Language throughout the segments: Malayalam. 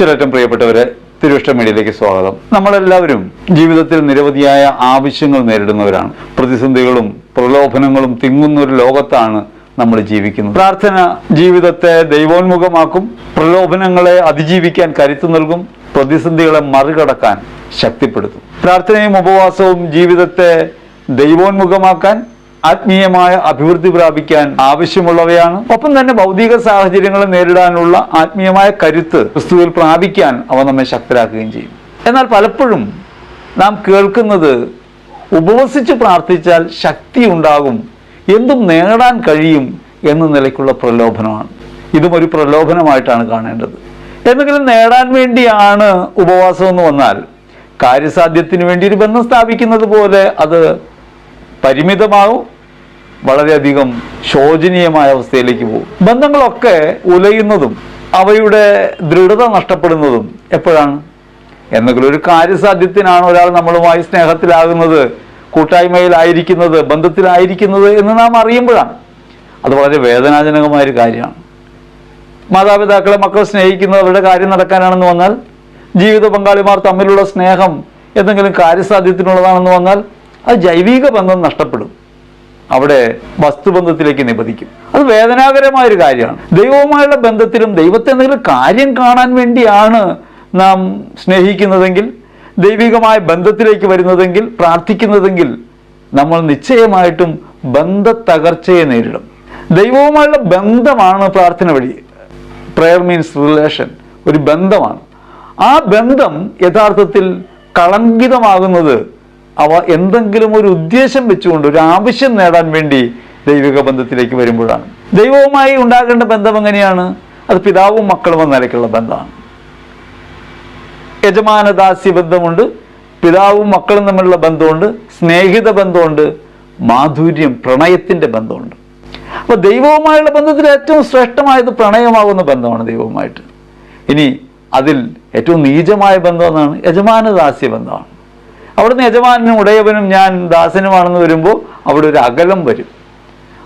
ചിലറ്റം പ്രിയപ്പെട്ടവരെ തിരുവഷ്ട മീഡിയയിലേക്ക് സ്വാഗതം. നമ്മളെല്ലാവരും ജീവിതത്തിൽ നിരവധിയായ ആവശ്യങ്ങൾ നേരിടുന്നവരാണ്. പ്രതിസന്ധികളും പ്രലോഭനങ്ങളും തിങ്ങുന്ന ഒരു ലോകത്താണ് നമ്മൾ ജീവിക്കുന്നത്. പ്രാർത്ഥന ജീവിതത്തെ ദൈവോന്മുഖമാക്കും പ്രലോഭനങ്ങളെ അതിജീവിക്കാൻ കരുത്തു നൽകും പ്രതിസന്ധികളെ മറികടക്കാൻ ശക്തിപ്പെടുത്തും. പ്രാർത്ഥനയും ഉപവാസവും ജീവിതത്തെ ദൈവോന്മുഖമാക്കാൻ ആത്മീയമായ അഭിവൃദ്ധി പ്രാപിക്കാൻ ആവശ്യമുള്ളവയാണ്. ഒപ്പം തന്നെ ഭൗതിക സാഹചര്യങ്ങളെ നേരിടാനുള്ള ആത്മീയമായ കരുത്ത് ക്രിസ്തുവിൽ പ്രാപിക്കാൻ അവ നമ്മെ ശക്തരാക്കുകയും ചെയ്യും. എന്നാൽ പലപ്പോഴും നാം കേൾക്കുന്നത് ഉപവസിച്ച് പ്രാർത്ഥിച്ചാൽ ശക്തി ഉണ്ടാകും എന്തും നേടാൻ കഴിയും എന്ന നിലയ്ക്കുള്ള പ്രലോഭനമാണ്. ഇതും ഒരു പ്രലോഭനമായിട്ടാണ് കാണേണ്ടത്. എന്തെങ്കിലും നേടാൻ വേണ്ടിയാണ് ഉപവാസം എന്ന് വന്നാൽ കാര്യസാധ്യത്തിന് വേണ്ടി ഒരു ബന്ധം സ്ഥാപിക്കുന്നത് പോലെ അത് പരിമിതമാവും വളരെയധികം ശോചനീയമായ അവസ്ഥയിലേക്ക് പോകും. ബന്ധങ്ങളൊക്കെ ഉലയുന്നതും അവയുടെ ദൃഢത നഷ്ടപ്പെടുന്നതും എപ്പോഴാണ്? എന്തെങ്കിലും ഒരു കാര്യസാധ്യത്തിനാണ് ഒരാൾ നമ്മളുമായി സ്നേഹത്തിലാകുന്നത് കൂട്ടായ്മയിലായിരിക്കുന്നത് ബന്ധത്തിലായിരിക്കുന്നത് എന്ന് നാം അറിയുമ്പോഴാണ്. അത് വളരെ വേദനാജനകമായ ഒരു കാര്യമാണ്. മാതാപിതാക്കളെ മക്കൾ സ്നേഹിക്കുന്നത് അവരുടെ കാര്യം നടക്കാനാണെന്ന് വന്നാൽ ജീവിത പങ്കാളിമാർ തമ്മിലുള്ള സ്നേഹം എന്തെങ്കിലും കാര്യസാധ്യത്തിനുള്ളതാണെന്ന് വന്നാൽ അത് ജൈവിക ബന്ധം നഷ്ടപ്പെടും. അവിടെ വസ്തുബന്ധത്തിലേക്ക് നിബന്ധിക്കും. അത് വേദനാകരമായ ഒരു കാര്യമാണ്. ദൈവവുമായുള്ള ബന്ധത്തിലും ദൈവത്തെ എന്തെങ്കിലും കാര്യം കാണാൻ വേണ്ടിയാണ് നാം സ്നേഹിക്കുന്നതെങ്കിൽ ദൈവികമായ ബന്ധത്തിലേക്ക് വരുന്നതെങ്കിൽ പ്രാർത്ഥിക്കുന്നതെങ്കിൽ നമ്മൾ നിശ്ചയമായിട്ടും ബന്ധ തകർച്ചയെ നേരിടും. ദൈവവുമായുള്ള ബന്ധമാണ് പ്രാർത്ഥന വഴി. പ്രെയർ മീൻസ് റിലേഷൻ ഒരു ബന്ധമാണ്. ആ ബന്ധം യഥാർത്ഥത്തിൽ കളങ്കിതമാകുന്നത് അവ എന്തെങ്കിലും ഒരു ഉദ്ദേശം വെച്ചുകൊണ്ട് ഒരു ആവശ്യം നേടാൻ വേണ്ടി ദൈവിക ബന്ധത്തിലേക്ക് വരുമ്പോഴാണ്. ദൈവവുമായി ഉണ്ടാകേണ്ട ബന്ധം എങ്ങനെയാണ്? അത് പിതാവും മക്കളും എന്ന നിലയ്ക്കുള്ള ബന്ധമാണ്. യജമാനദാസ്യ ബന്ധമുണ്ട് പിതാവും മക്കളും തമ്മിലുള്ള ബന്ധമുണ്ട് സ്നേഹിത ബന്ധമുണ്ട് മാധുര്യം പ്രണയത്തിന്റെ ബന്ധമുണ്ട്. അപ്പോൾ ദൈവവുമായുള്ള ബന്ധത്തിൽ ഏറ്റവും ശ്രേഷ്ഠമായത് പ്രണയമാകുന്ന ബന്ധമാണ് ദൈവവുമായിട്ട്. ഇനി അതിൽ ഏറ്റവും നീചമായ ബന്ധം എന്നാണ് യജമാനദാസ്യ ബന്ധമാണ്. അവിടുന്ന് യജമാനും ഉടയവനും ഞാൻ ദാസനുമാണെന്ന് വരുമ്പോൾ അവിടെ ഒരു അകലം വരും.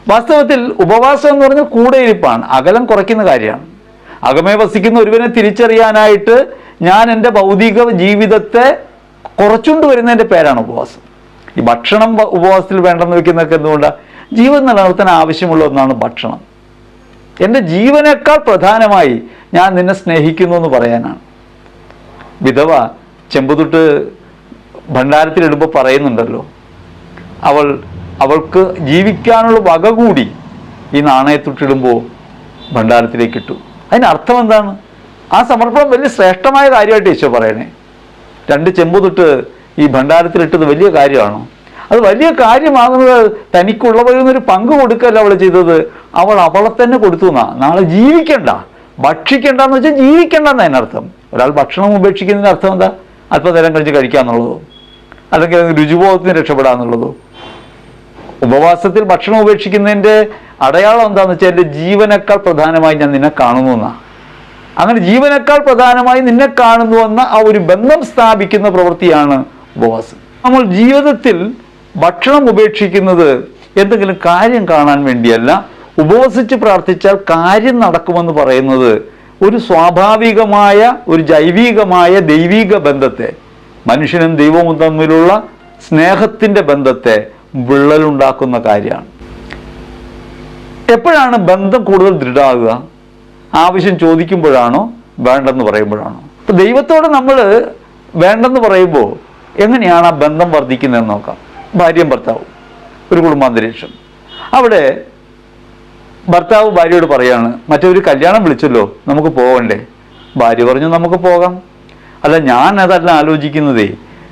വാസ്തവത്തിൽ ഉപവാസം എന്ന് പറഞ്ഞാൽ കൂടെയിരിപ്പാണ്. അകലം കുറയ്ക്കുന്ന കാര്യമാണ്. അകമേ വസിക്കുന്ന ഒരുവനെ തിരിച്ചറിയാനായിട്ട് ഞാൻ എന്റെ ഭൗതിക ജീവിതത്തെ കുറച്ചുകൊണ്ട് വരുന്നതിന്റെ പേരാണ് ഉപവാസം. ഈ ഭക്ഷണം ഉപവാസത്തിൽ വേണ്ടെന്ന് വെക്കുന്നതൊക്കെ എന്തുകൊണ്ടാണ് ജീവൻ നിലനിർത്താൻ ആവശ്യമുള്ള ഒന്നാണ് ഭക്ഷണം. എന്റെ ജീവനേക്കാൾ പ്രധാനമായി ഞാൻ നിന്നെ സ്നേഹിക്കുന്നു എന്ന് പറയാനാണ്. വിധവ ചെമ്പുതൊട്ട് ഭണ്ഡാരത്തിലിടുമ്പോൾ പറയുന്നുണ്ടല്ലോ. അവൾ അവൾക്ക് ജീവിക്കാനുള്ള വക കൂടി ഈ നാണയത്തൊട്ടിടുമ്പോൾ ഭണ്ഡാരത്തിലേക്ക് ഇട്ടു അതിനർത്ഥം എന്താണ്? ആ സമർപ്പണം വലിയ ശ്രേഷ്ഠമായ കാര്യമായിട്ട് ഈശോ പറയണേ. രണ്ട് ചെമ്പ് തൊട്ട് ഈ ഭണ്ഡാരത്തിലിട്ടത് വലിയ കാര്യമാണോ? അത് വലിയ കാര്യമാകുന്നത് തനിക്കുള്ളവരിൽ നിന്നൊരു പങ്ക് കൊടുക്കല്ല അവൾ ചെയ്തത്? അവൾ അവളെ തന്നെ കൊടുത്തു എന്നാ. നാളെ ജീവിക്കണ്ട. ഭക്ഷിക്കണ്ട എന്ന് വെച്ചാൽ ജീവിക്കണ്ട എന്നതിനർത്ഥം ഒരാൾ ഭക്ഷണം ഉപേക്ഷിക്കുന്നതിന് അർത്ഥം എന്താ? അല്പനേരം കഴിച്ച് കഴിക്കാന്നുള്ളതോ. അല്ലെങ്കിൽ രുചിബോധത്തിന് രക്ഷപ്പെടാന്നുള്ളതോ? ഉപവാസത്തിൽ ഭക്ഷണം ഉപേക്ഷിക്കുന്നതിന്റെ അടയാളം എന്താണെന്ന് വെച്ചാൽ എന്റെ ജീവനേക്കാൾ പ്രധാനമായി ഞാൻ നിന്നെ കാണുന്നു എന്നാ. അങ്ങനെ ജീവനേക്കാൾ പ്രധാനമായി നിന്നെ കാണുന്നു എന്ന ആ ഒരു ബന്ധം സ്ഥാപിക്കുന്ന പ്രവൃത്തിയാണ് ഉപവാസം. നമ്മൾ ജീവിതത്തിൽ ഭക്ഷണം ഉപേക്ഷിക്കുന്നത് എന്തെങ്കിലും കാര്യം കാണാൻ വേണ്ടിയല്ല ഉപവസിച്ച് പ്രാർത്ഥിച്ചാൽ കാര്യം നടക്കുമെന്ന് പറയുന്നത് ഒരു സ്വാഭാവികമായ ഒരു ജൈവികമായ ദൈവിക ബന്ധത്തെ മനുഷ്യനും ദൈവവും തമ്മിലുള്ള സ്നേഹത്തിന്റെ ബന്ധത്തെ വിള്ളലുണ്ടാക്കുന്ന കാര്യമാണ്. എപ്പോഴാണ് ബന്ധം കൂടുതൽ ദൃഢമാകുക ആവശ്യം ചോദിക്കുമ്പോഴാണോ വേണ്ടെന്ന് പറയുമ്പോഴാണോ? ഇപ്പം ദൈവത്തോട് നമ്മൾ വേണ്ടെന്ന് പറയുമ്പോൾ എങ്ങനെയാണ് ആ ബന്ധം വർദ്ധിക്കുന്നതെന്ന് നോക്കാം. ഭാര്യയും ഭർത്താവും ഒരു കുടുംബാന്തരീക്ഷം. അവിടെ ഭർത്താവ് ഭാര്യയോട് പറയാണ് മറ്റൊരു കല്യാണം വിളിച്ചല്ലോ നമുക്ക് പോകണ്ടേ ഭാര്യ പറഞ്ഞു നമുക്ക് പോകാം. അല്ല ഞാൻ അതല്ല ആലോചിക്കുന്നതേ.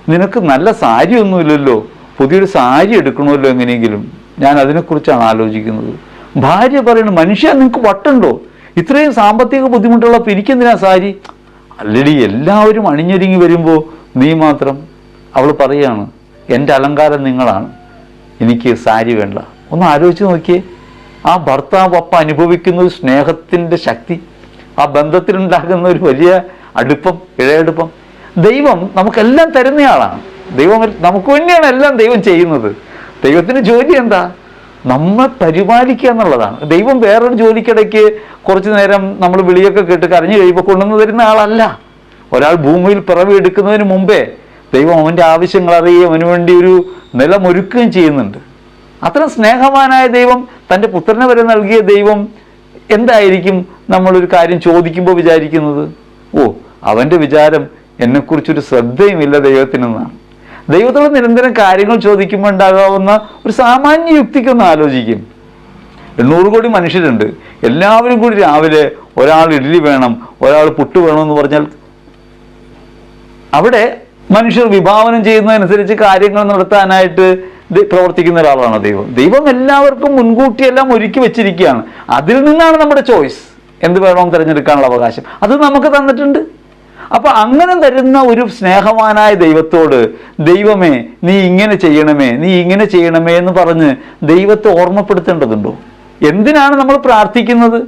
നിനക്ക് നല്ല സാരി ഒന്നുമില്ലല്ലോ പുതിയൊരു സാരി എടുക്കണമല്ലോ എങ്ങനെയെങ്കിലും. ഞാൻ അതിനെക്കുറിച്ചാണ് ആലോചിക്കുന്നത്. ഭാര്യ പറയുന്നു മനുഷ്യ നിങ്ങൾക്ക് വട്ടുണ്ടോ? ഇത്രയും സാമ്പത്തിക ബുദ്ധിമുട്ടുള്ളപ്പോൾ എനിക്കെന്തിനാ സാരി? അല്ലടി എല്ലാവരും അണിഞ്ഞൊരുങ്ങി വരുമ്പോൾ നീ മാത്രം. അവൾ പറയാണ് എന്റെ അലങ്കാരം നിങ്ങളാണ്. എനിക്ക് സാരി വേണ്ട. ഒന്ന് ആലോചിച്ച് നോക്കിയേ. ആ ഭർത്താവ് അപ്പ അനുഭവിക്കുന്ന ഒരു സ്നേഹത്തിന്റെ ശക്തി ആ ബന്ധത്തിലുണ്ടാകുന്ന ഒരു വലിയ അടുപ്പം ഇഴയടുപ്പം. ദൈവം നമുക്കെല്ലാം തരുന്നയാളാണ്. ദൈവം നമുക്ക് വേണ്ടിയാണ് എല്ലാം ദൈവം ചെയ്യുന്നത്. ദൈവത്തിന് ജോലി എന്താ? നമ്മെ പരിപാലിക്കുക എന്നുള്ളതാണ്. ദൈവം വേറൊരു ജോലിക്കിടയ്ക്ക് കുറച്ച് നേരം നമ്മൾ വിളിയൊക്കെ കേട്ട് കരഞ്ഞു കഴിയുമ്പോൾ കൊണ്ടുവന്ന് തരുന്ന ആളല്ല. ഒരാൾ ഭൂമിയിൽ പിറവി എടുക്കുന്നതിന് മുമ്പേ ദൈവം അവന്റെ ആവശ്യങ്ങൾ അറിയുകയും അവന് വേണ്ടി ഒരു നിലമൊരുക്കുകയും ചെയ്യുന്നുണ്ട്. അത്ര സ്നേഹവാനായ ദൈവം തന്റെ പുത്രനെ വരെ നൽകിയ ദൈവം എന്തായിരിക്കും നമ്മളൊരു കാര്യം ചോദിക്കുമ്പോൾ വിചാരിക്കുന്നത്? ഓ അവന്റെ വിചാരം എന്നെക്കുറിച്ചൊരു ശ്രദ്ധയുമില്ല ദൈവത്തിനെന്നാണ്. ദൈവത്തോട് നിരന്തരം കാര്യങ്ങൾ ചോദിക്കുമ്പോൾ ഉണ്ടാകാവുന്ന ഒരു സാമാന്യ യുക്തിക്കൊന്ന് ആലോചിക്കും. എണ്ണൂറ് കോടി മനുഷ്യരുണ്ട്. എല്ലാവരും കൂടി രാവിലെ ഒരാൾ ഇഡ്ഡലി വേണം ഒരാൾ പുട്ട് വേണമെന്ന് പറഞ്ഞാൽ അവിടെ മനുഷ്യർ വിഭാവനം ചെയ്യുന്നതനുസരിച്ച് കാര്യങ്ങൾ നടത്താനായിട്ട് പ്രവർത്തിക്കുന്ന ഒരാളാണ് ദൈവം. ദൈവം എല്ലാവർക്കും മുൻകൂട്ടി എല്ലാം ഒരുക്കി വെച്ചിരിക്കുകയാണ്. അതിൽ നിന്നാണ് നമ്മുടെ ചോയ്സ്. എന്ത് വേണോ തിരഞ്ഞെടുക്കാനുള്ള അവകാശം. അത് നമുക്ക് തന്നിട്ടുണ്ട്. അപ്പൊ അങ്ങനെ തരുന്ന ഒരു സ്നേഹവാനായ ദൈവത്തോട് ദൈവമേ നീ ഇങ്ങനെ ചെയ്യണമേ നീ ഇങ്ങനെ ചെയ്യണമേ എന്ന് പറഞ്ഞ് ദൈവത്തെ ഓർമ്മപ്പെടുത്തേണ്ടതുണ്ടോ? എന്തിനാണ് നമ്മൾ പ്രാർത്ഥിക്കുന്നത്?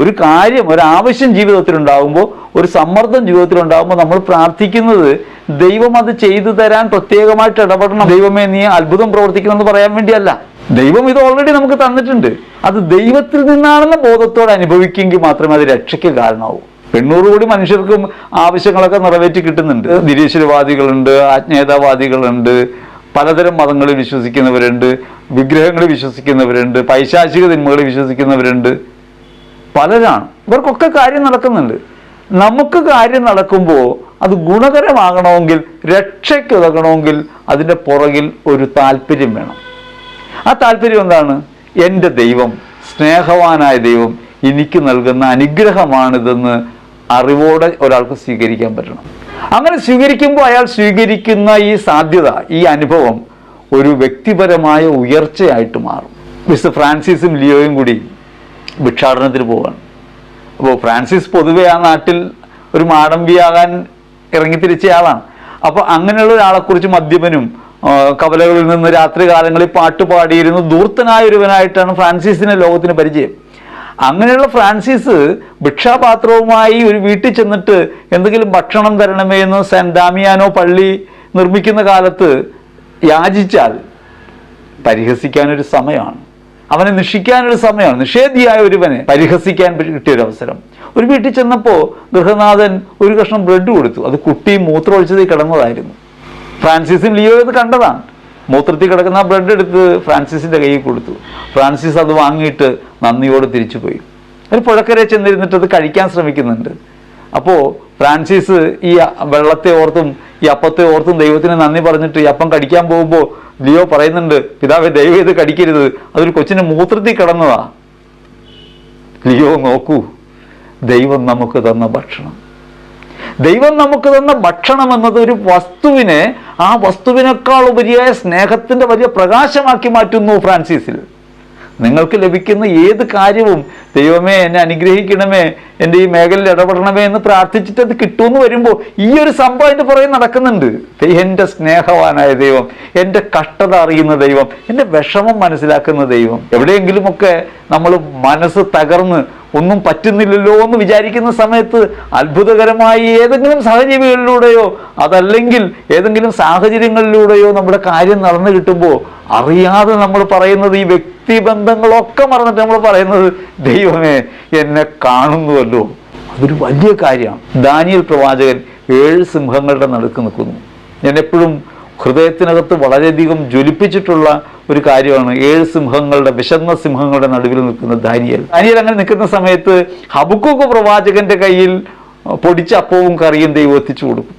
ഒരു കാര്യം ഒരു ആവശ്യം ജീവിതത്തിൽ ഉണ്ടാകുമ്പോൾ ഒരു സമ്മർദ്ദം ജീവിതത്തിൽ ഉണ്ടാകുമ്പോൾ നമ്മൾ പ്രാർത്ഥിക്കുന്നത് ദൈവം അത് ചെയ്തു തരാൻ പ്രത്യേകമായിട്ട് ഇടപെടണം. ദൈവമേ നീ അത്ഭുതം പ്രവർത്തിക്കണമെന്ന് പറയാൻ വേണ്ടിയല്ല. ദൈവം ഇത് ഓൾറെഡി നമുക്ക് തന്നിട്ടുണ്ട്. അത് ദൈവത്തിൽ നിന്നാണെന്ന ബോധത്തോടെ അനുഭവിക്കുമെങ്കിൽ മാത്രമേ അത് രക്ഷയ്ക്ക് കാരണമാവൂ. എണ്ണൂറ് കോടി മനുഷ്യർക്കും ആവശ്യങ്ങളൊക്കെ നിറവേറ്റി കിട്ടുന്നുണ്ട്. നിരീശ്വരവാദികളുണ്ട് ആജ്ഞേയതാവാദികളുണ്ട് പലതരം മതങ്ങളിൽ വിശ്വസിക്കുന്നവരുണ്ട് വിഗ്രഹങ്ങളിൽ വിശ്വസിക്കുന്നവരുണ്ട് പൈശാചിക തിന്മകളിൽ വിശ്വസിക്കുന്നവരുണ്ട്. പലരാണ്. ഇവർക്കൊക്കെ കാര്യം നടക്കുന്നുണ്ട്. നമുക്ക് കാര്യം നടക്കുമ്പോൾ അത് ഗുണകരമാകണമെങ്കിൽ രക്ഷയ്ക്കുതകണമെങ്കിൽ അതിന്റെ പുറകിൽ ഒരു താല്പര്യം വേണം. ആ താല്പര്യം എന്താണ്? എന്റെ ദൈവം സ്നേഹവാനായ ദൈവം എനിക്ക് നൽകുന്ന അനുഗ്രഹമാണിതെന്ന് അറിവോടെ ഒരാൾക്ക് സ്വീകരിക്കാൻ പറ്റണം. അങ്ങനെ സ്വീകരിക്കുമ്പോൾ അയാൾ സ്വീകരിക്കുന്ന ഈ സാധ്യത ഈ അനുഭവം ഒരു വ്യക്തിപരമായ ഉയർച്ചയായിട്ട് മാറും. മിസ്റ്റർ ഫ്രാൻസിസും ലിയോയും കൂടി ഭിക്ഷാടനത്തിന് പോവുകയാണ് അപ്പോൾ ഫ്രാൻസിസ് പൊതുവെ ആ നാട്ടിൽ ഒരു മാടമ്പിയാകാൻ ഇറങ്ങിത്തിരിച്ച ആളാണ് അപ്പോൾ അങ്ങനെയുള്ള ഒരാളെക്കുറിച്ച് മദ്യപനും കവലകളിൽ നിന്ന് രാത്രി കാലങ്ങളിൽ പാട്ട് പാടിയിരുന്ന ദൂർത്തനായ ഒരുവനായിട്ടാണ് ഫ്രാൻസിസിനെ ലോകത്തിന് പരിചയം. അങ്ങനെയുള്ള ഫ്രാൻസിസ് ഭിക്ഷാപാത്രവുമായി ഒരു വീട്ടിൽ ചെന്നിട്ട് എന്തെങ്കിലും ഭക്ഷണം തരണമേ എന്ന് സെൻ ഡാമിയാനോ പള്ളി നിർമ്മിക്കുന്ന കാലത്ത് യാചിച്ചാൽ പരിഹസിക്കാനൊരു സമയമാണ്. അവനെ നിഷിക്കാനൊരു സമയമാണ്. നിഷേധിയായ ഒരുവനെ പരിഹസിക്കാൻ കിട്ടിയൊരു അവസരം ഒരു വീട്ടിൽ ചെന്നപ്പോൾ ഗൃഹനാഥൻ ഒരു കഷ്ണം ബ്രെഡ് കൊടുത്തു. അത് കുട്ടി മൂത്രമൊഴിച്ചതിൽ കിടന്നതായിരുന്നു. ഫ്രാൻസിസും ലിയോ ഇത് കണ്ടതാണ്. മൂത്രത്തിൽ കിടക്കുന്ന ആ ബ്രെഡ് എടുത്ത് ഫ്രാൻസിസിന്റെ കയ്യിൽ കൊടുത്തു. ഫ്രാൻസിസ് അത് വാങ്ങിയിട്ട് നന്ദിയോട് തിരിച്ചു പോയി. ഒരു പുഴക്കരെ ചെന്നിരുന്നിട്ട് അത് കഴിക്കാൻ ശ്രമിക്കുന്നുണ്ട്. അപ്പോൾ ഫ്രാൻസിസ് ഈ വെള്ളത്തെ ഓർത്തും ഈ അപ്പത്തെ ഓർത്തും ദൈവത്തിന് നന്ദി പറഞ്ഞിട്ട് ഈ അപ്പം കടിക്കാൻ പോകുമ്പോൾ ലിയോ പറയുന്നുണ്ട് പിതാവെ ദൈവം ഇത് കടിക്കരുത്. അതൊരു കൊച്ചിന് മൂത്രത്തിൽ കിടന്നതാ. ലിയോ നോക്കൂ ദൈവം നമുക്ക് തന്ന ഭക്ഷണം. ദൈവം നമുക്ക് തന്ന ഭക്ഷണം എന്നത് ഒരു വസ്തുവിനെ ആ വസ്തുവിനേക്കാൾ ഉപരിയായ സ്നേഹത്തിന്റെ വലിയ പ്രകാശമാക്കി മാറ്റുന്നു ഫ്രാൻസിസിൽ. നിങ്ങൾക്ക് ലഭിക്കുന്ന ഏത് കാര്യവും ദൈവമേ എന്നെ അനുഗ്രഹിക്കണമേ എന്റെ ഈ മേഖലയിൽ ഇടപെടണമേ എന്ന് പ്രാർത്ഥിച്ചിട്ട് അത് കിട്ടുമെന്ന് വരുമ്പോൾ ഈ ഒരു സംഭവം എന്റെ പുറകെ നടക്കുന്നുണ്ട്. എന്റെ സ്നേഹവാനായ ദൈവം എന്റെ കഷ്ടത അറിയുന്ന ദൈവം എന്റെ വിഷമം മനസ്സിലാക്കുന്ന ദൈവം. എവിടെയെങ്കിലുമൊക്കെ നമ്മൾ മനസ്സ് തകർന്ന് ഒന്നും പറ്റുന്നില്ലല്ലോ എന്ന് വിചാരിക്കുന്ന സമയത്ത് അത്ഭുതകരമായി ഏതെങ്കിലും സഹജീവികളിലൂടെയോ അതല്ലെങ്കിൽ ഏതെങ്കിലും സാഹചര്യങ്ങളിലൂടെയോ നമ്മുടെ കാര്യം നടന്നു കിട്ടുമ്പോൾ അറിയാതെ നമ്മൾ പറയുന്നത് ഈ വ്യക്തിബന്ധങ്ങളൊക്കെ മറന്നിട്ട് നമ്മൾ പറയുന്നത് ദൈവമേ എന്നെ കാണുന്നുവല്ലോ. അതൊരു വലിയ കാര്യമാണ്. ദാനിയൽ പ്രവാചകൻ ഏഴ് സിംഹങ്ങളുടെ നടുക്ക് നിൽക്കുന്നു. ഞാൻ എപ്പോഴും ഹൃദയത്തിനകത്ത് വളരെയധികം ജ്വലിപ്പിച്ചിട്ടുള്ള ഒരു കാര്യമാണ് ഏഴ് സിംഹങ്ങളുടെ വിശന്ന സിംഹങ്ങളുടെ നടുവിൽ നിൽക്കുന്ന ദാനിയൽ. ദാനിയൽ അങ്ങനെ നിൽക്കുന്ന സമയത്ത് ഹബുക്കോക്ക് പ്രവാചകന്റെ കയ്യിൽ പൊടിച്ച അപ്പവും കറിയും ദൈവം എത്തിച്ചു കൊടുക്കും.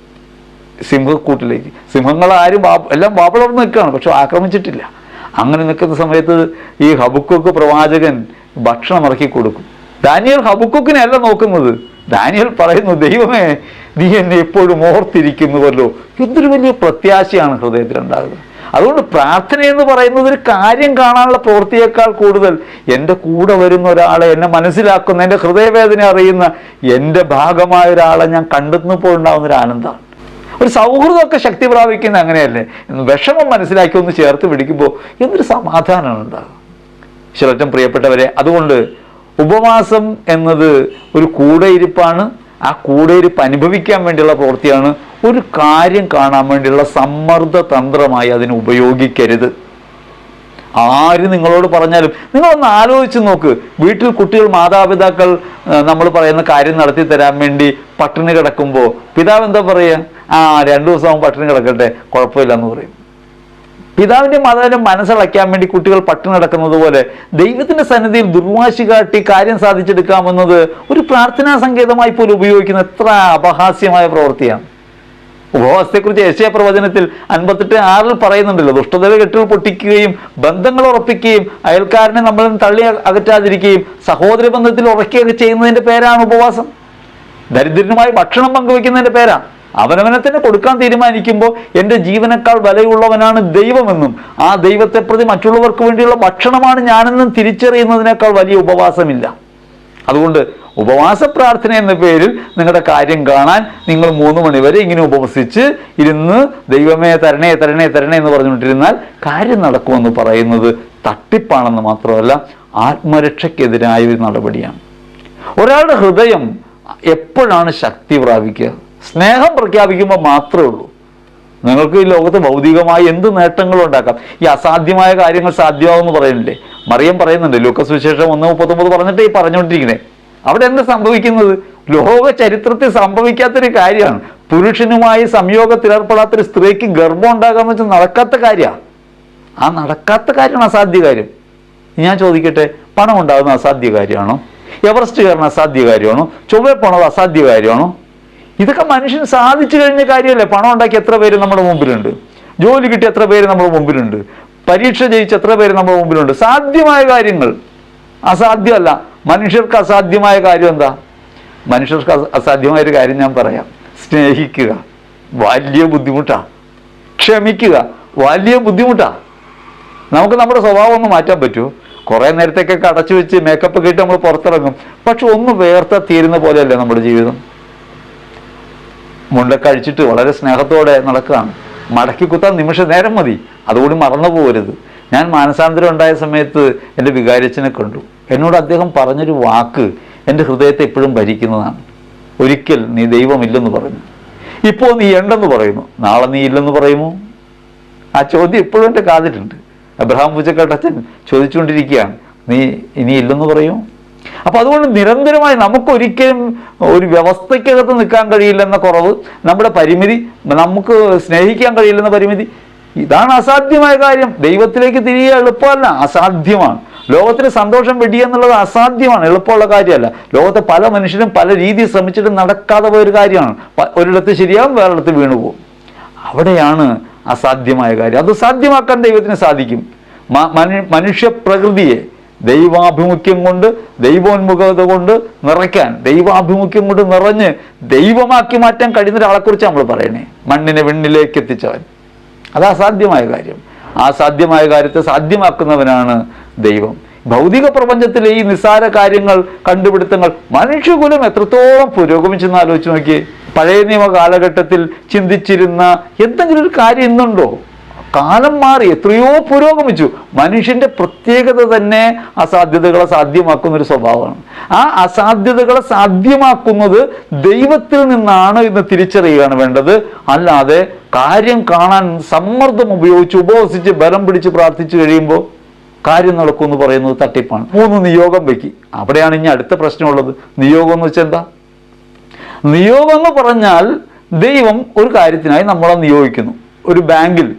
സിംഹക്കൂട്ടിലേക്ക്. സിംഹങ്ങൾ ആരും എല്ലാം വാപ്പളർന്ന് നിൽക്കുകയാണ് പക്ഷെ ആക്രമിച്ചിട്ടില്ല. അങ്ങനെ നിൽക്കുന്ന സമയത്ത് ഈ ഹബുക്കുക്ക് പ്രവാചകൻ ഭക്ഷണം ഇറക്കി കൊടുക്കും. ദാനിയൽ ഹബുക്കുക്കിനെ അല്ല നോക്കുന്നത്. ദാനിയൽ പറയുന്നു ദൈവമേ നീ എന്നെ എപ്പോഴും ഓർത്തിരിക്കുന്നുവല്ലോ. എന്തൊരു വലിയ പ്രത്യാശയാണ് ഹൃദയത്തിലുണ്ടാകുന്നത്. അതുകൊണ്ട് പ്രാർത്ഥന എന്ന് പറയുന്നത് ഒരു കാര്യം കാണാനുള്ള പ്രവൃത്തിയേക്കാൾ കൂടുതൽ എന്റെ കൂടെ വരുന്ന ഒരാളെ എന്നെ മനസ്സിലാക്കുന്ന എന്റെ ഹൃദയവേദന അറിയുന്ന എന്റെ ഭാഗമായ ഒരാളെ ഞാൻ കണ്ടെത്തുന്നപ്പോൾ ഉണ്ടാകുന്ന ഒരു ആനന്ദമാണ്. ഒരു സൗഹൃദമൊക്കെ ശക്തി പ്രാപിക്കുന്ന അങ്ങനെയല്ലേ? വിഷമം മനസ്സിലാക്കി ഒന്ന് ചേർത്ത് പിടിക്കുമ്പോൾ എന്തൊരു സമാധാനമാണ് ഉണ്ടാകുക ചിലറ്റം പ്രിയപ്പെട്ടവരെ അതുകൊണ്ട് ഉപവാസം എന്നത് ഒരു കൂടെയിരിപ്പാണ്. ആ കൂടെയിരിപ്പ് അനുഭവിക്കാൻ വേണ്ടിയുള്ള പ്രവൃത്തിയാണ്. ഒരു കാര്യം കാണാൻ വേണ്ടിയുള്ള സമ്മർദ്ദ തന്ത്രമായി അതിനെ ഉപയോഗിക്കരുത്. ആര് നിങ്ങളോട് പറഞ്ഞാലും നിങ്ങളൊന്ന് ആലോചിച്ച് നോക്ക്. വീട്ടിൽ കുട്ടികൾ മാതാപിതാക്കൾ നമ്മൾ പറയുന്ന കാര്യം നടത്തി തരാൻ വേണ്ടി പട്ടിണി കിടക്കുമ്പോൾ പിതാവ് എന്താ പറയുക ആ രണ്ടു ദിവസം പട്ടിണി കിടക്കട്ടെ. കുഴപ്പമില്ല എന്ന് പറയും. പിതാവിന്റെ മാതാവിന്റെ മനസ്സിളയ്ക്കാൻ വേണ്ടി കുട്ടികൾ പട്ടിണി നടക്കുന്നത് പോലെ ദൈവത്തിന്റെ സന്നിധിയിൽ ദുർവാശി കാട്ടി കാര്യം സാധിച്ചെടുക്കാമെന്നത് ഒരു പ്രാർത്ഥനാ സങ്കേതമായി പോലും ഉപയോഗിക്കുന്ന എത്ര അപഹാസ്യമായ പ്രവൃത്തിയാണ്. ഉപവാസത്തെക്കുറിച്ച് ഏഷ്യ പ്രവചനത്തിൽ അൻപത്തെട്ട് ആറിൽ പറയുന്നുണ്ടല്ലോ ദുഷ്ടതയുടെ കെട്ടുകൾ പൊട്ടിക്കുകയും ബന്ധങ്ങൾ ഉറപ്പിക്കുകയും അയൽക്കാരനെ നിന്ന് തള്ളി അകറ്റാതിരിക്കുകയും സഹോദര ബന്ധത്തിൽ ഉറക്കുകയൊക്കെ ചെയ്യുന്നതിന്റെ പേരാണ് ഉപവാസം. ദരിദ്രനുമായി ഭക്ഷണം പങ്കുവെക്കുന്നതിന്റെ പേരാ അവനവനെ തന്നെ കൊടുക്കാൻ തീരുമാനിക്കുമ്പോൾ എന്റെ ജീവനേക്കാൾ വിലയുള്ളവനാണ് ദൈവമെന്നും ആ ദൈവത്തെ പ്രതി മറ്റുള്ളവർക്ക് വേണ്ടിയുള്ള ഭക്ഷണമാണ് ഞാനെന്നും തിരിച്ചറിയുന്നതിനേക്കാൾ വലിയ ഉപവാസമില്ല. അതുകൊണ്ട് ഉപവാസ പ്രാർത്ഥന എന്ന പേരിൽ നിങ്ങളുടെ കാര്യം കാണാൻ നിങ്ങൾ മൂന്ന് മണിവരെ ഇങ്ങനെ ഉപവസിച്ച് ഇരുന്ന് ദൈവമേ തരണേ തരണേ തരണേ എന്ന് പറഞ്ഞുകൊണ്ടിരുന്നാൽ കാര്യം നടക്കുമെന്ന് പറയുന്നത് തട്ടിപ്പാണെന്ന് മാത്രമല്ല ആത്മരക്ഷയ്ക്കെതിരായ ഒരു നടപടിയാണ്. ഒരാളുടെ ഹൃദയം എപ്പോഴാണ് ശക്തി പ്രാപിക്കുക? സ്നേഹം പ്രഖ്യാപിക്കുമ്പോൾ മാത്രമേ ഉള്ളൂ. നിങ്ങൾക്ക് ഈ ലോകത്ത് ഭൗതികമായി എന്ത് നേട്ടങ്ങളും ഉണ്ടാക്കാം? ഈ അസാധ്യമായ കാര്യങ്ങൾ സാധ്യമാവെന്ന് പറയുന്നില്ലേ? മറിയം പറയുന്നുണ്ട് ലൂക്കസ് വിശേഷം ഒന്ന് മുപ്പത്തൊമ്പത് പറഞ്ഞിട്ട് ഈ പറഞ്ഞുകൊണ്ടിരിക്കുന്നത് അവിടെ എന്ത് സംഭവിക്കുന്നത്? ലോക ചരിത്രത്തിൽ സംഭവിക്കാത്തൊരു കാര്യമാണ്. പുരുഷനുമായി സംയോഗത്തിലേർപ്പെടാത്തൊരു സ്ത്രീക്ക് ഗർഭം ഉണ്ടാകാന്ന് വെച്ചാൽ നടക്കാത്ത കാര്യമാണ്. ആ നടക്കാത്ത കാര്യമാണ് അസാധ്യ കാര്യം. ഞാൻ ചോദിക്കട്ടെ പണം ഉണ്ടാകുന്ന അസാധ്യ കാര്യമാണോ? എവറസ്റ്റ് കയറുന്ന അസാധ്യ കാര്യമാണോ? ചൊവ്വ പോണത് അസാധ്യ കാര്യമാണോ? ഇതൊക്കെ മനുഷ്യൻ സാധിച്ചു കഴിഞ്ഞ കാര്യമല്ലേ? പണം ഉണ്ടാക്കി എത്ര പേര് നമ്മുടെ മുമ്പിലുണ്ട്? ജോലി കിട്ടി എത്ര പേര് നമ്മുടെ മുമ്പിലുണ്ട്? പരീക്ഷ ജയിച്ച എത്ര പേര് നമ്മുടെ മുമ്പിലുണ്ട്? സാധ്യമായ കാര്യങ്ങൾ. അസാധ്യമല്ല. മനുഷ്യർക്ക് അസാധ്യമായ കാര്യം എന്താ? മനുഷ്യർക്ക് അസാധ്യമായ ഒരു കാര്യം ഞാൻ പറയാം. സ്നേഹിക്കുക. വലിയ ബുദ്ധിമുട്ടാ. ക്ഷമിക്കുക. വലിയ ബുദ്ധിമുട്ടാ. നമുക്ക് നമ്മുടെ സ്വഭാവം ഒന്ന് മാറ്റാൻ പറ്റുമോ കുറേ നേരത്തേക്കൊക്കെ അടച്ചു വെച്ച് മേക്കപ്പ് ഒക്കെ നമ്മൾ പുറത്തിറങ്ങും. പക്ഷെ ഒന്ന് വേർത്ത തീരുന്ന പോലെയല്ലേ നമ്മുടെ ജീവിതം? മുണ്ടൊക്കെ കഴിച്ചിട്ട് വളരെ സ്നേഹത്തോടെ നടക്കുകയാണ്. മടക്കി കുത്താൻ നിമിഷ നേരം മതി. അതുകൂടി മറന്നു പോകരുത്. ഞാൻ മാനസാന്തരം ഉണ്ടായ സമയത്ത് എന്റെ വികാരിച്ചനെ കണ്ടു. എന്നോട് അദ്ദേഹം പറഞ്ഞൊരു വാക്ക് എന്റെ ഹൃദയത്തെ എപ്പോഴും ഭരിക്കുന്നതാണ്. ഒരിക്കൽ നീ ദൈവമില്ലെന്ന് പറഞ്ഞു. ഇപ്പോൾ നീ ഉണ്ടെന്ന് പറയുന്നു. നാളെ നീ ഇല്ലെന്ന് പറയുമോ? ആ ചോദ്യം ഇപ്പോഴും എന്റെ കാതിലുണ്ട്. അബ്രഹാം പൂച്ചക്കാട്ടച്ചൻ ചോദിച്ചുകൊണ്ടിരിക്കുകയാണ്. നീ ഇനി ഇല്ലെന്ന് പറയൂ? അപ്പൊ അതുകൊണ്ട് നിരന്തരമായി നമുക്കൊരിക്കലും ഒരു വ്യവസ്ഥയ്ക്കകത്ത് നിൽക്കാൻ കഴിയില്ലെന്ന കുറവ് നമ്മുടെ പരിമിതി നമുക്ക് സ്നേഹിക്കാൻ കഴിയില്ലെന്ന പരിമിതി ഇതാണ് അസാധ്യമായ കാര്യം. ദൈവത്തിലേക്ക് തിരികെ എളുപ്പമല്ല അസാധ്യമാണ്. ലോകത്തിന് സന്തോഷം വെടിയുക എന്നുള്ളത് അസാധ്യമാണ് എളുപ്പമുള്ള കാര്യമല്ല. ലോകത്തെ പല മനുഷ്യരും പല രീതിയിൽ ശ്രമിച്ചിട്ട് നടക്കാതെ പോയ ഒരു കാര്യമാണ്. ഒരിടത്ത് ശരിയാവും വേറൊരിടത്ത് വീണുപോകും അവിടെയാണ് അസാധ്യമായ കാര്യം. അത് സാധ്യമാക്കാൻ ദൈവത്തിന് സാധിക്കും. മനുഷ്യ പ്രകൃതിയെ ദൈവാഭിമുഖ്യം കൊണ്ട് ദൈവോന്മുഖത കൊണ്ട് നിറയ്ക്കാൻ ദൈവാഭിമുഖ്യം കൊണ്ട് നിറഞ്ഞ് ദൈവമാക്കി മാറ്റാൻ കഴിയുന്ന ഒരാളെക്കുറിച്ച് നമ്മൾ പറയണേ. മണ്ണിനെ വെണ്ണിലേക്ക് എത്തിച്ചവൻ. അത് അസാധ്യമായ കാര്യം. ആ സാധ്യമായ കാര്യത്തെ സാധ്യമാക്കുന്നവനാണ് ദൈവം. ഭൗതിക പ്രപഞ്ചത്തിലെ ഈ നിസ്സാര കാര്യങ്ങൾ കണ്ടുപിടുത്തങ്ങൾ മനുഷ്യകുലം എത്രത്തോളം പുരോഗമിച്ചെന്ന് ആലോചിച്ച് നോക്കിയേ. പഴയ നിയമ കാലഘട്ടത്തിൽ ചിന്തിച്ചിരുന്ന എന്തെങ്കിലും ഒരു കാര്യം ഇന്നുണ്ടോ? കാലം മാറി എത്രയോ പുരോഗമിച്ചു. മനുഷ്യന്റെ പ്രത്യേകത തന്നെ അസാധ്യതകളെ സാധ്യമാക്കുന്ന ഒരു സ്വഭാവമാണ്. ആ അസാധ്യതകളെ സാധ്യമാക്കുന്നത് ദൈവത്തിൽ നിന്നാണ് എന്ന് തിരിച്ചറിയുകയാണ് വേണ്ടത്. അല്ലാതെ കാര്യം കാണാൻ സമ്മർദ്ദം ഉപയോഗിച്ച് ഉപവസിച്ച് ബലം പിടിച്ച് പ്രാർത്ഥിച്ചു കഴിയുമ്പോൾ കാര്യം നടക്കും എന്ന് പറയുന്നത് തട്ടിപ്പാണ്. മൂന്ന് നിയോഗം വെക്കി. അവിടെയാണ് ഇനി അടുത്ത പ്രശ്നമുള്ളത്. നിയോഗം എന്ന് വെച്ചാൽ എന്താ? നിയോഗം എന്ന് പറഞ്ഞാൽ ദൈവം ഒരു കാര്യത്തിനായി നമ്മളെ നിയോഗിക്കുന്നു. ഒരു ബാങ്കിൽ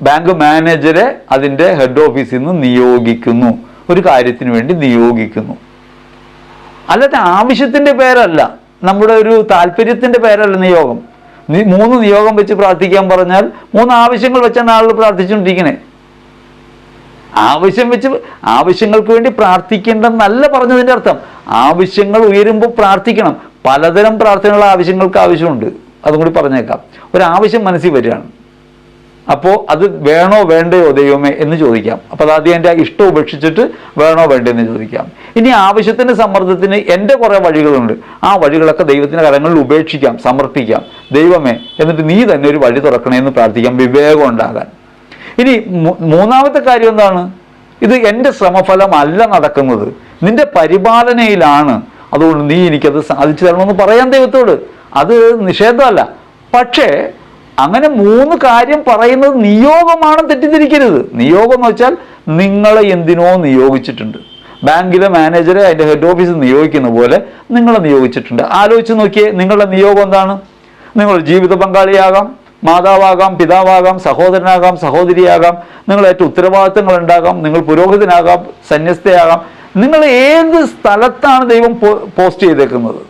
ബാങ്ക് മാനേജരെ അതിന്റെ ഹെഡ് ഓഫീസിൽ നിന്ന് നിയോഗിക്കുന്നു. ഒരു കാര്യത്തിന് വേണ്ടി നിയോഗിക്കുന്നു. അല്ലാതെ ആവശ്യത്തിന്റെ പേരല്ല. നമ്മുടെ ഒരു താല്പര്യത്തിന്റെ പേരല്ല നിയോഗം. മൂന്ന് നിയോഗം വെച്ച് പ്രാർത്ഥിക്കാൻ പറഞ്ഞാൽ മൂന്ന് ആവശ്യങ്ങൾ വെച്ചാണ് ആളുകൾ പ്രാർത്ഥിച്ചുകൊണ്ടിരിക്കണേ. ആവശ്യം വെച്ച് ആവശ്യങ്ങൾക്ക് വേണ്ടി പ്രാർത്ഥിക്കേണ്ടെന്നല്ല പറഞ്ഞതിന്റെ അർത്ഥം. ആവശ്യങ്ങൾ ഉയരുമ്പോൾ പ്രാർത്ഥിക്കണം. പലതരം പ്രാർത്ഥനകൾ ആവശ്യങ്ങൾക്ക് ആവശ്യമുണ്ട്. അതും കൂടി പറഞ്ഞേക്കാം. ഒരാവശ്യം മനസ്സിൽ വരികയാണ്. അപ്പോൾ അത് വേണോ വേണ്ടയോ ദൈവമേ എന്ന് ചോദിക്കാം. അപ്പോൾ ആദ്യം എന്റെ ഇഷ്ടം ഉപേക്ഷിച്ചിട്ട് വേണോ വേണ്ടേ എന്ന് ചോദിക്കാം. ഇനി ആവശ്യത്തിന്റെ സമ്മർദ്ദത്തിന് എന്റെ കുറേ വഴികളുണ്ട്. ആ വഴികളൊക്കെ ദൈവത്തിന്റെ കരങ്ങളിൽ ഉപേക്ഷിക്കാം സമർപ്പിക്കാം. ദൈവമേ എന്നിട്ട് നീ തന്നെ ഒരു വഴി തുറക്കണേ എന്ന് പ്രാർത്ഥിക്കാം വിവേകം ഉണ്ടാകാൻ. ഇനി മൂന്നാമത്തെ കാര്യം എന്താണ്? ഇത് എന്റെ ശ്രമഫലമല്ല നടക്കുന്നത്. നിന്റെ പരിപാലനയിലാണ്. അതുകൊണ്ട് നീ എനിക്കത് സാധിച്ചു തരണമെന്ന് പറയാൻ ദൈവത്തോട്. അത് നിഷേധമല്ല. പക്ഷേ അങ്ങനെ മൂന്ന് കാര്യം പറയുന്നത് നിയോഗമാണ് തെറ്റിദ്ധരിക്കരുത്. നിയോഗം എന്ന് വെച്ചാൽ നിങ്ങളെ എന്തിനോ നിയോഗിച്ചിട്ടുണ്ട്. ബാങ്കിലെ മാനേജറെ അതിന്റെ ഹെഡ് ഓഫീസിൽ നിയോഗിക്കുന്ന പോലെ നിങ്ങളെ നിയോഗിച്ചിട്ടുണ്ട്. ആലോചിച്ച് നോക്കിയേ നിങ്ങളുടെ നിയോഗം എന്താണ്? നിങ്ങൾ ജീവിത പങ്കാളിയാകാം മാതാവാകാം പിതാവാകാം സഹോദരനാകാം സഹോദരിയാകാം നിങ്ങൾ ഏറ്റവും ഉത്തരവാദിത്തങ്ങൾ ഉണ്ടാകാം നിങ്ങൾ പുരോഹിതനാകാം സന്യസ്തയാകാം. നിങ്ങൾ ഏത് സ്ഥലത്താണ് ദൈവം പോസ്റ്റ് ചെയ്തേക്കുന്നത്?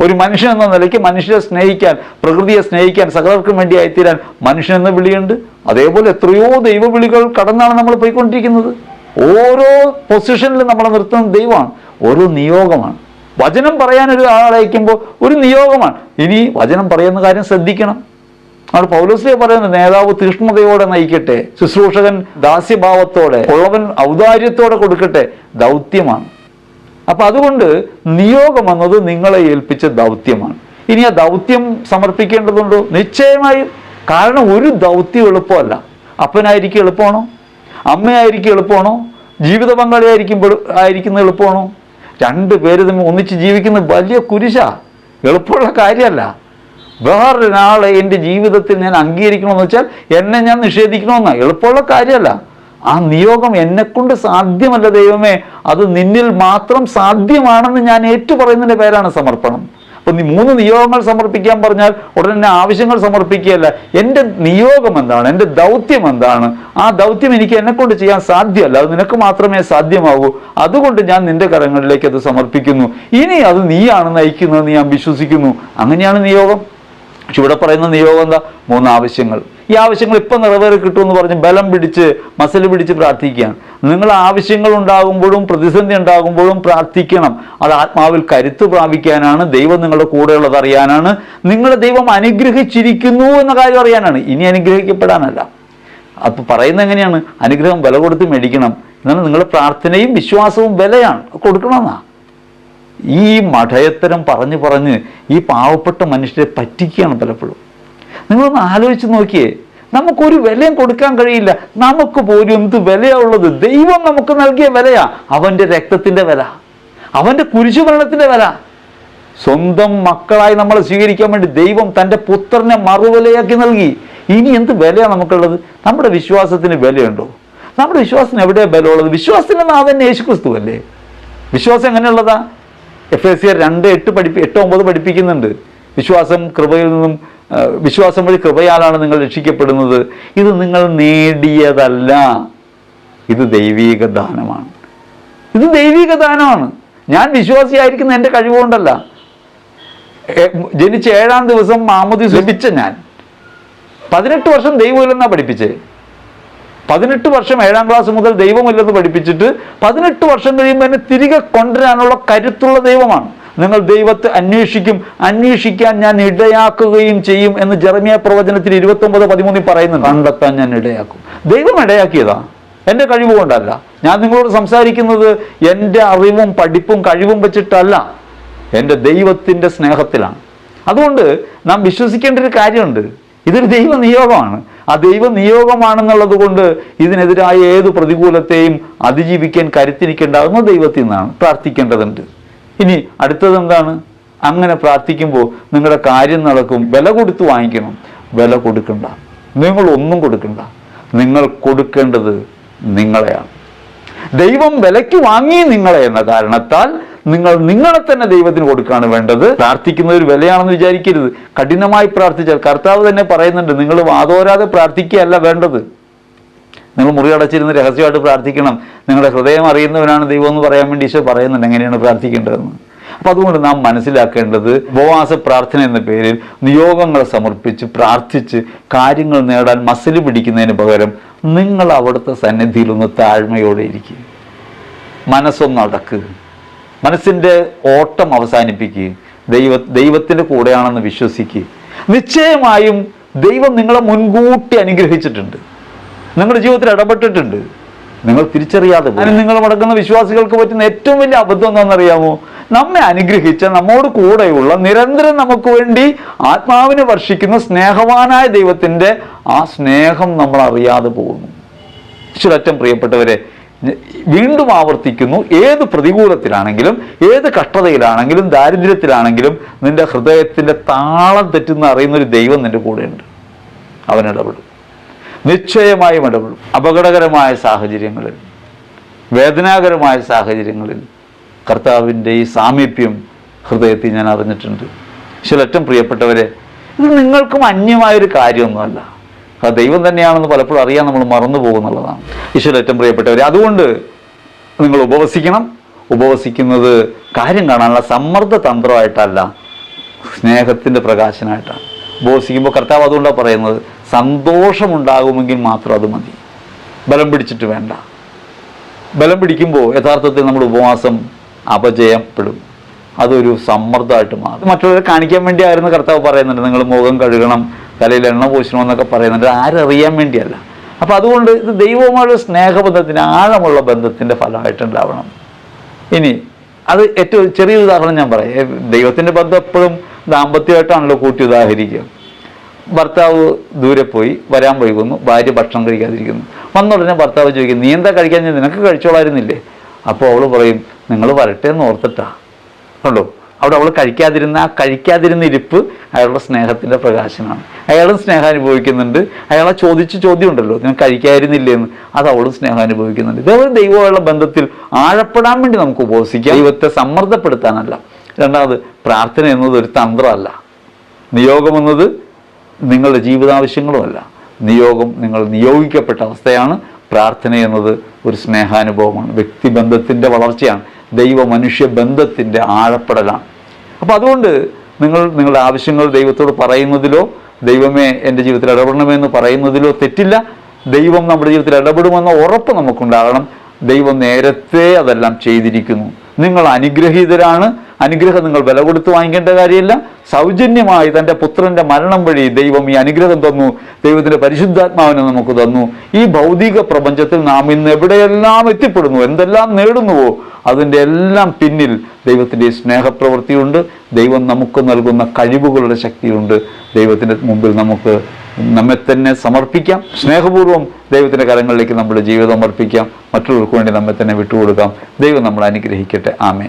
ഒരു മനുഷ്യൻ എന്ന നിലയ്ക്ക് മനുഷ്യരെ സ്നേഹിക്കാൻ പ്രകൃതിയെ സ്നേഹിക്കാൻ സകലർക്കും വേണ്ടി ആയിത്തീരാൻ മനുഷ്യൻ എന്ന വിളിയുണ്ട്. അതേപോലെ എത്രയോ ദൈവവിളികൾ കടന്നാണ് നമ്മൾ പോയിക്കൊണ്ടിരിക്കുന്നത്. ഓരോ പൊസിഷനിലും നമ്മളെ നിർത്തുന്ന ദൈവമാണ്. ഓരോ നിയോഗമാണ്. വചനം പറയാൻ ഒരു ആളയക്കുമ്പോൾ ഒരു നിയോഗമാണ്. ഇനി വചനം പറയുന്ന കാര്യം ശ്രദ്ധിക്കണം. അവിടെ പൗലോസ്ലിയ പറയുന്നത് നേതാവ് തീഷ്ണതയോടെ നയിക്കട്ടെ ശുശ്രൂഷകൻ ദാസ്യഭാവത്തോടെ ഉള്ളവൻ ഔദാര്യത്തോടെ കൊടുക്കട്ടെ ദൗത്യമാണ്. അപ്പൊ അതുകൊണ്ട് നിയോഗം എന്നത് നിങ്ങളെ ഏൽപ്പിച്ച ദൗത്യമാണ്. ഇനി ആ ദൗത്യം സമർപ്പിക്കേണ്ടതുണ്ടോ? നിശ്ചയമായും. കാരണം ഒരു ദൗത്യം എളുപ്പമല്ല. അപ്പനായിരിക്കും എളുപ്പമാണോ? അമ്മയായിരിക്കും എളുപ്പമാണോ? ജീവിത പങ്കാളിയായിരിക്കും ആയിരിക്കുന്ന എളുപ്പമാണോ? രണ്ട് പേര് തമ്മിൽ ഒന്നിച്ച് ജീവിക്കുന്ന വലിയ കുരിശ. എളുപ്പമുള്ള കാര്യമല്ല. വേറൊരാളെ എന്റെ ജീവിതത്തിൽ ഞാൻ അംഗീകരിക്കണമെന്ന് വെച്ചാൽ എന്നെ ഞാൻ നിഷേധിക്കണമെന്നാണ് എളുപ്പമുള്ള കാര്യമല്ല. ആ നിയോഗം എന്നെക്കൊണ്ട് സാധ്യമല്ല ദൈവമേ. അത് നിന്നിൽ മാത്രം സാധ്യമാണെന്ന് ഞാൻ ഏറ്റുപറയുന്നതിന്റെ പേരാണ് സമർപ്പണം. അപ്പൊ നീ മൂന്ന് നിയോഗങ്ങൾ സമർപ്പിക്കാൻ പറഞ്ഞാൽ ഉടനെ ആവശ്യങ്ങൾ സമർപ്പിക്കുകയല്ല. എന്റെ നിയോഗം എന്താണ്? എന്റെ ദൗത്യം എന്താണ്? ആ ദൗത്യം എനിക്ക് എന്നെക്കൊണ്ട് ചെയ്യാൻ സാധ്യമല്ല. അത് നിനക്ക് മാത്രമേ സാധ്യമാകൂ. അതുകൊണ്ട് ഞാൻ നിന്റെ കരങ്ങളിലേക്ക് അത് സമർപ്പിക്കുന്നു. ഇനി അത് നീയാണ് നയിക്കുന്നതെന്ന് ഞാൻ വിശ്വസിക്കുന്നു. അങ്ങനെയാണ് നിയോഗം. പക്ഷെ ഇവിടെ പറയുന്ന നിയോഗം എന്താ? മൂന്ന് ആവശ്യങ്ങൾ. ഈ ആവശ്യങ്ങൾ ഇപ്പം നിറവേറി കിട്ടുമെന്ന് പറഞ്ഞ് ബലം പിടിച്ച് മസിൽ പിടിച്ച് പ്രാർത്ഥിക്കുകയാണ്. നിങ്ങൾ ആവശ്യങ്ങൾ ഉണ്ടാകുമ്പോഴും പ്രതിസന്ധി ഉണ്ടാകുമ്പോഴും പ്രാർത്ഥിക്കണം. അത് ആത്മാവിൽ കരുത്ത് പ്രാപിക്കാനാണ് ദൈവം നിങ്ങളുടെ കൂടെയുള്ളത് അറിയാനാണ് നിങ്ങളെ ദൈവം അനുഗ്രഹിച്ചിരിക്കുന്നു എന്ന കാര്യം അറിയാനാണ്. ഇനി അനുഗ്രഹിക്കപ്പെടാനല്ല. അപ്പൊ പറയുന്നത് എങ്ങനെയാണ്? അനുഗ്രഹം വില കൊടുത്ത് മേടിക്കണം. എന്നാൽ നിങ്ങളുടെ പ്രാർത്ഥനയും വിശ്വാസവും വിലയാണ്. കൊടുക്കണമെന്നാ. ഈ മഠയത്തരം പറഞ്ഞു പറഞ്ഞ് ഈ പാവപ്പെട്ട മനുഷ്യരെ പറ്റിക്കുകയാണ് പലപ്പോഴും. നിങ്ങളൊന്ന് ആലോചിച്ച് നോക്കിയേ. നമുക്കൊരു വിലയും കൊടുക്കാൻ കഴിയില്ല. നമുക്ക് പോലും എന്ത് വിലയാ ഉള്ളത്. ദൈവം നമുക്ക് നൽകിയ വിലയാ. അവന്റെ രക്തത്തിന്റെ വില. അവന്റെ കുരിശുമരണത്തിന്റെ വില. സ്വന്തം മക്കളായി നമ്മളെ സ്വീകരിക്കാൻ വേണ്ടി ദൈവം തന്റെ പുത്രനെ മറുവിലയാക്കി നൽകി. ഇനി എന്ത് വിലയാണ് നമുക്കുള്ളത്? നമ്മുടെ വിശ്വാസത്തിന് വിലയുണ്ടോ? നമ്മുടെ വിശ്വാസത്തിന് എവിടെയാണ് ബലമുള്ളത്? വിശ്വാസത്തിന്റെ നാഥൻ യേശുക്രിസ്തു അല്ലേ? വിശ്വാസം എങ്ങനെയുള്ളതാ? എഫ് എസ് സി രണ്ട് എട്ട് പഠിപ്പി എട്ട് ഒമ്പത് പഠിപ്പിക്കുന്നുണ്ട്. വിശ്വാസം കൃപയിൽ നിന്നും വിശ്വാസം വഴി കൃപയാലാണ് നിങ്ങൾ രക്ഷിക്കപ്പെടുന്നത്. ഇത് നിങ്ങൾ നേടിയതല്ല. ഇത് ദൈവീക ദാനമാണ്. ഇത് ദൈവീക ദാനമാണ്. ഞാൻ വിശ്വാസിയായിരിക്കുന്ന എന്റെ കഴിവുകൊണ്ടല്ല. ജനിച്ച ഏഴാം ദിവസം മാമുദി ലഭിച്ച ഞാൻ. പതിനെട്ട് വർഷം ദൈവമില്ലെന്നാണ് പഠിപ്പിച്ചേ. പതിനെട്ട് വർഷം ഏഴാം ക്ലാസ് മുതൽ ദൈവമില്ലെന്ന് പഠിപ്പിച്ചിട്ട് പതിനെട്ട് വർഷം കഴിയുമ്പോൾ എന്നെ തിരികെ കൊണ്ടുവരാനുള്ള കരുത്തുള്ള ദൈവമാണ്. നിങ്ങൾ ദൈവത്തെ അന്വേഷിക്കും അന്വേഷിക്കാൻ ഞാൻ ഇടയാക്കുകയും ചെയ്യും എന്ന് ജെറമിയ പ്രവചനത്തിൽ ഇരുപത്തി ഒമ്പത് പതിമൂന്നിൽ പറയുന്നുണ്ട്. കണ്ടെത്താൻ ഞാൻ ഇടയാക്കും. ദൈവം ഇടയാക്കിയതാ. എന്റെ കഴിവ് കൊണ്ടല്ല. ഞാൻ നിങ്ങളോട് സംസാരിക്കുന്നത് എന്റെ അറിവും പഠിപ്പും കഴിവും വെച്ചിട്ടല്ല. എന്റെ ദൈവത്തിന്റെ സ്നേഹത്തിലാണ്. അതുകൊണ്ട് നാം വിശ്വസിക്കേണ്ട ഒരു കാര്യമുണ്ട്. ഇതൊരു ദൈവ നിയോഗമാണ്. ആ ദൈവ നിയോഗമാണെന്നുള്ളത് കൊണ്ട് ഇതിനെതിരായ ഏത് പ്രതികൂലത്തെയും അതിജീവിക്കാൻ കരുത്തിരിക്കേണ്ടാകുന്ന ദൈവത്തിൽ നിന്നാണ് പ്രാർത്ഥിക്കേണ്ടതുണ്ട്. ഇനി അടുത്തത് എന്താണ്? അങ്ങനെ പ്രാർത്ഥിക്കുമ്പോൾ നിങ്ങളുടെ കാര്യം നടക്കും. വില കൊടുത്ത് വാങ്ങിക്കണം. വില കൊടുക്കണ്ട. നിങ്ങൾ ഒന്നും കൊടുക്കണ്ട. നിങ്ങൾ കൊടുക്കേണ്ടത് നിങ്ങളെയാണ്. ദൈവം വിലയ്ക്ക് വാങ്ങി നിങ്ങളെ എന്ന കാരണത്താൽ നിങ്ങൾ നിങ്ങളെ തന്നെ ദൈവത്തിന് കൊടുക്കുകയാണ് വേണ്ടത്. പ്രാർത്ഥിക്കുന്ന ഒരു വിലയാണെന്ന് വിചാരിക്കരുത്. കഠിനമായി പ്രാർത്ഥിച്ചാൽ കർത്താവ് തന്നെ പറയുന്നുണ്ട് നിങ്ങൾ വാതോരാതെ പ്രാർത്ഥിക്കുകയല്ല വേണ്ടത്. നിങ്ങൾ മുറി അടച്ചിരുന്ന് രഹസ്യമായിട്ട് പ്രാർത്ഥിക്കണം. നിങ്ങളുടെ ഹൃദയം അറിയുന്നവനാണ് ദൈവം എന്ന് പറയാൻ വേണ്ടി ഈശോ പറയുന്നുണ്ട് എങ്ങനെയാണ് പ്രാർത്ഥിക്കേണ്ടതെന്ന്. അപ്പം അതുകൊണ്ട് നാം മനസ്സിലാക്കേണ്ടത് ഉപവാസ പ്രാർത്ഥന എന്ന പേരിൽ നിയോഗങ്ങൾ സമർപ്പിച്ച് പ്രാർത്ഥിച്ച് കാര്യങ്ങൾ നേടാൻ മസിൽ പിടിക്കുന്നതിന് പകരം നിങ്ങൾ അവിടുത്തെ സന്നിധിയിൽ ഒന്ന് താഴ്മയോടെ ഇരിക്കുക. മനസ്സൊന്ന് അടക്കുക. മനസ്സിന്റെ ഓട്ടം അവസാനിപ്പിക്കുക. ദൈവ ദൈവത്തിന്റെ കൂടെയാണെന്ന് വിശ്വസിക്കുക. നിശ്ചയമായും ദൈവം നിങ്ങളെ മുൻകൂട്ടി അനുഗ്രഹിച്ചിട്ടുണ്ട്. നിങ്ങളുടെ ജീവിതത്തിൽ ഇടപെട്ടിട്ടുണ്ട്. നിങ്ങൾ തിരിച്ചറിയാതെ. അതിന് നിങ്ങൾ മടക്കുന്ന വിശ്വാസികൾക്ക് പറ്റുന്ന ഏറ്റവും വലിയ അബദ്ധം എന്താണെന്നറിയാമോ? നമ്മെ അനുഗ്രഹിച്ച നമ്മോട് കൂടെയുള്ള നിരന്തരം നമുക്ക് വേണ്ടി ആത്മാവിനെ വർഷിക്കുന്ന സ്നേഹവാനായ ദൈവത്തിന്റെ ആ സ്നേഹം നമ്മൾ അറിയാതെ പോകുന്നു. ഈശ്വരറ്റം പ്രിയപ്പെട്ടവരെ വീണ്ടും ആവർത്തിക്കുന്നു. ഏത് പ്രതികൂലത്തിലാണെങ്കിലും ഏത് കഷ്ടതയിലാണെങ്കിലും ദാരിദ്ര്യത്തിലാണെങ്കിലും നിന്റെ ഹൃദയത്തിന്റെ താളം തെറ്റുന്ന അറിയുന്ന ഒരു ദൈവം നിന്റെ കൂടെയുണ്ട്. അവൻ ഇടപെടും. നിശ്ചയമായും ഇടപെടും അപകടകരമായ സാഹചര്യങ്ങളിൽ വേദനാകരമായ സാഹചര്യങ്ങളിൽ കർത്താവിന്റെ ഈ സാമീപ്യം ഹൃദയത്തിൽ ഞാൻ അറിഞ്ഞിട്ടുണ്ട്. ഏറ്റവും പ്രിയപ്പെട്ടവരെ ഇത് നിങ്ങൾക്കും അന്യമായൊരു കാര്യമൊന്നുമല്ല. അത് ദൈവം തന്നെയാണെന്ന് പലപ്പോഴും അറിയാൻ നമ്മൾ മറന്നു പോകുന്നുള്ളതാണ്. ഏറ്റവും പ്രിയപ്പെട്ടവരെ അതുകൊണ്ട് നിങ്ങൾ ഉപവസിക്കണം. ഉപവസിക്കുന്നത് കാര്യം കാണാനുള്ള സമ്മർദ്ദ തന്ത്രമായിട്ടല്ല സ്നേഹത്തിന്റെ പ്രകാശനമായിട്ടാണ് ഉപവസിക്കുമ്പോൾ കർത്താവ് അതുകൊണ്ടാണ് പറയുന്നത് സന്തോഷമുണ്ടാകുമെങ്കിൽ മാത്രം അത് മതി. ബലം പിടിച്ചിട്ട് വേണ്ട. ബലം പിടിക്കുമ്പോൾ യഥാർത്ഥത്തിൽ നമ്മൾ ഉപവാസം അപജയപ്പെടും. അതൊരു സമ്മർദ്ദമായിട്ട് മാറും. മറ്റുള്ളവരെ കാണിക്കാൻ വേണ്ടിയായിരുന്നു കർത്താവ് പറയുന്നുണ്ട് നിങ്ങൾ മുഖം കഴുകണം തലയിൽ എണ്ണ പൂശണം എന്നൊക്കെ പറയുന്നുണ്ട് ആരറിയാൻ വേണ്ടിയല്ല. അപ്പോൾ അതുകൊണ്ട് ഇത് ദൈവവുമായുള്ള സ്നേഹബന്ധത്തിന് ആഴമുള്ള ബന്ധത്തിന്റെ ഫലമായിട്ടുണ്ടാവണം. ഇനി അത് ഏറ്റവും ചെറിയ ഉദാഹരണം ഞാൻ പറയാം. ദൈവത്തിന്റെ ബന്ധം എപ്പോഴും ദാമ്പത്യമായിട്ടാണല്ലോ കൂട്ടി ഉദാഹരിക്കുക. ഭർത്താവ് ദൂരെ പോയി വരാൻ വൈകുന്നു ഭാര്യ ഭക്ഷണം കഴിക്കാതിരിക്കുന്നു. വന്ന ഉടനെ ഭർത്താവ് ചോദിക്കും നീ എന്താ കഴിക്കാൻ ഞാൻ നിനക്ക് കഴിച്ചോളായിരുന്നില്ലേ? അപ്പോൾ അവൾ പറയും നിങ്ങൾ വരട്ടെ എന്ന് ഓർത്തിട്ടാ. കണ്ടോ? അവിടെ അവൾ കഴിക്കാതിരുന്ന ആ കഴിക്കാതിരുന്ന ഇരിപ്പ് അയാളുടെ സ്നേഹത്തിന്റെ പ്രകാശനമാണ്. അയാളും സ്നേഹം അനുഭവിക്കുന്നുണ്ട്. അയാളെ ചോദിച്ച് ചോദ്യം ഉണ്ടല്ലോ ഞാൻ കഴിക്കാതിരുന്നില്ലേ എന്ന്? അത് അവളും സ്നേഹം അനുഭവിക്കുന്നുണ്ട്. ഇതേപോലെ ദൈവമുള്ള ബന്ധത്തിൽ ആഴപ്പെടാൻ വേണ്ടി നമുക്ക് ഉപസിക്കാം. ദൈവത്തെ സമ്മർദ്ദപ്പെടുത്താനല്ല. രണ്ടാമത് പ്രാർത്ഥന എന്നത് ഒരു തന്ത്രമല്ല. നിയോഗം എന്നത് നിങ്ങളുടെ ജീവിതാവശ്യങ്ങളുമല്ല. നിയോഗം നിങ്ങൾ നിയോഗിക്കപ്പെട്ട അവസ്ഥയാണ്. പ്രാർത്ഥന എന്നത് ഒരു സ്നേഹാനുഭവമാണ്. വ്യക്തിബന്ധത്തിന്റെ വളർച്ചയാണ്. ദൈവ മനുഷ്യ ബന്ധത്തിന്റെ ആഴപ്പെടലാണ്. അപ്പോൾ അതുകൊണ്ട് നിങ്ങൾ നിങ്ങളുടെ ആവശ്യങ്ങൾ ദൈവത്തോട് പറയുന്നതിലോ ദൈവമേ എന്റെ ജീവിതത്തിൽ ഇടപെടണമെന്ന് പറയുന്നതിലോ തെറ്റില്ല. ദൈവം നമ്മുടെ ജീവിതത്തിൽ ഇടപെടുമെന്ന ഉറപ്പ് നമുക്കുണ്ടാകണം. ദൈവം നേരത്തെ അതെല്ലാം ചെയ്തിരിക്കുന്നു. നിങ്ങൾ അനുഗ്രഹീതരാണ്. അനുഗ്രഹം നിങ്ങൾ വില കൊടുത്ത് വാങ്ങിക്കേണ്ട കാര്യമില്ല. സൗജന്യമായി തന്റെ പുത്രന്റെ മരണം വഴി ദൈവം ഈ അനുഗ്രഹം തന്നു. ദൈവത്തിന്റെ പരിശുദ്ധാത്മാവിനെ നമുക്ക് തന്നു. ഈ ഭൗതിക പ്രപഞ്ചത്തിൽ നാം ഇന്ന് എവിടെയെല്ലാം എത്തിപ്പെടുന്നു? എന്തെല്ലാം നേടുന്നുവോ? അതിന്റെ എല്ലാം പിന്നിൽ ദൈവത്തിന്റെ സ്നേഹപ്രവൃത്തിയുണ്ട്. ദൈവം നമുക്ക് നൽകുന്ന കഴിവുകളുടെ ശക്തിയുണ്ട്. ദൈവത്തിന്റെ മുമ്പിൽ നമുക്ക് നമ്മെ തന്നെ സമർപ്പിക്കാം. സ്നേഹപൂർവം ദൈവത്തിന്റെ കരങ്ങളിലേക്ക് നമ്മുടെ ജീവിതം അർപ്പിക്കാം. മറ്റുള്ളവർക്ക് വേണ്ടി നമ്മെ തന്നെ വിട്ടുകൊടുക്കാം. ദൈവം നമ്മളെ അനുഗ്രഹിക്കട്ടെ. ആമേൻ.